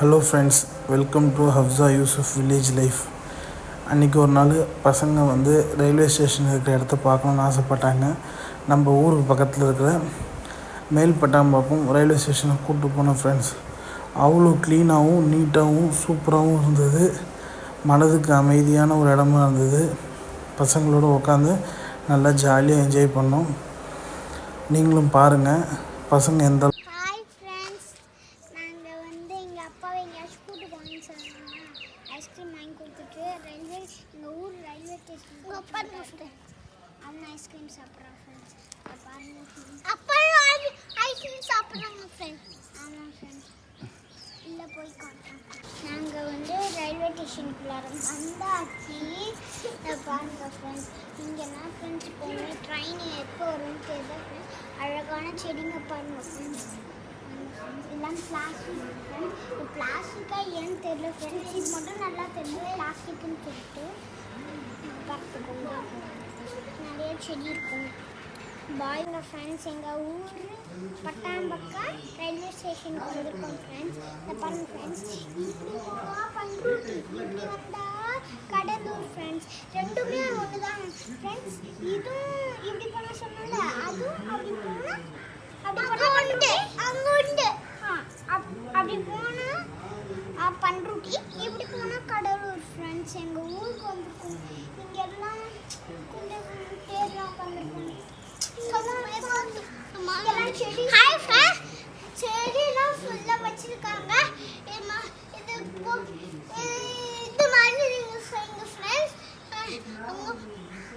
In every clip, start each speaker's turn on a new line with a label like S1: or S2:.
S1: Hello friends welcome to Hafsa Yusuf village life அன்றைக்கி ஒரு நாள் பசங்க வந்து ரயில்வே ஸ்டேஷன் இருக்கிற இடத்த பார்க்கணுன்னு ஆசைப்பட்டாங்க. நம்ம ஊருக்கு பக்கத்தில் இருக்கிற மேல்பட்டாம்பாக்கம் ரயில்வே ஸ்டேஷனை கூப்பிட்டு போனோம் ஃப்ரெண்ட்ஸ் அவ்வளோ க்ளீனாகவும் நீட்டாகவும் சூப்பராகவும் இருந்தது. மனதுக்கு அமைதியான ஒரு இடமா இருந்தது. பசங்களோடு உட்காந்து நல்லா ஜாலியாக என்ஜாய் பண்ணோம். நீங்களும் பாருங்கள் பசங்க எந்த
S2: எங்கேயாச்சும் கூட்டு போகணும்னு சொன்னாங்க ஐஸ்கிரீம் வாங்கி கொடுத்துட்டு ரயில்வே எங்கள் ஊர் ரயில்வே ஸ்டேஷன் அப்பா அவங்க ஐஸ்கிரீம் சாப்பிட்றாங்க ஃப்ரெண்ட்ஸ் பாருங்க அப்பா ஐஸ்கிரீம் சாப்பிட்றாங்க ஃப்ரெண்ட்ஸ் ஆமாம் ஃப்ரெண்ட்ஸ் இல்லை போய் காட்டுறோம் நாங்கள் வந்து ரயில்வே ஸ்டேஷனுக்குள்ளார வந்தாச்சு. இதை பாருங்க ஃப்ரெண்ட்ஸ் இங்கெல்லாம் ஃப்ரெண்ட்ஸ் போய் ட்ரெயின் எப்போ வரும்னு தெரியல ஃப்ரெண்ட்ஸ் அழகான செடிங்க பாருங்க ஃப்ரெண்ட்ஸ் பிளாஸ்டிக் பிளாஸ்டிக்காக ஏன்னு தெரியல ஃப்ரெண்ட்ஸ் இது மட்டும் நல்லா தெரியும் பிளாஸ்டிக்னு சொல்லிட்டு. பார்த்துக்கோங்க. நிறைய செடி இருக்கும். பாய்ங்க ஃப்ரெண்ட்ஸ் எங்கள் ஊர்? பட்டாம்பக்கம் ரயில்வே ஸ்டேஷனுக்கு வந்திருக்கோம் ஃப்ரெண்ட்ஸ் இந்த பாருங்க ஃப்ரெண்ட்ஸ் இப்படி போனா பண்ருட்டி இப்படி வந்தா கடலூர் ஃப்ரெண்ட்ஸ் ரெண்டுமே ஒன்று தான் ஆ, பண்ருட்டி இப்படி போனால் கடலூர் ஃப்ரெண்ட்ஸ் எங்கள் ஊருக்கு வந்திருக்கோம். இங்கே எல்லாம் கொஞ்சம் பேர்லாம் உட்காந்துருக்கோம் ஹாய் ஃப்ரெண்ட்ஸ் செடிலாம் ஃபுல்லாக வச்சுருக்காங்க. இது இது போ- இது மாதிரி நீங்கள் செய்யுங்க ஃப்ரெண்ட்ஸ்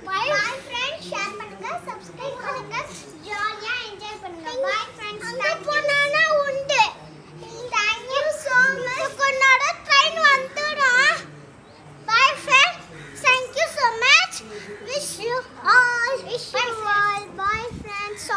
S2: பாய் ஃப்ரெண்ட்ஸ் ஷேர் பண்ணுங்கள் சப்ஸ்கிரைப் பண்ணுங்கள் wish you all, Bye, friends.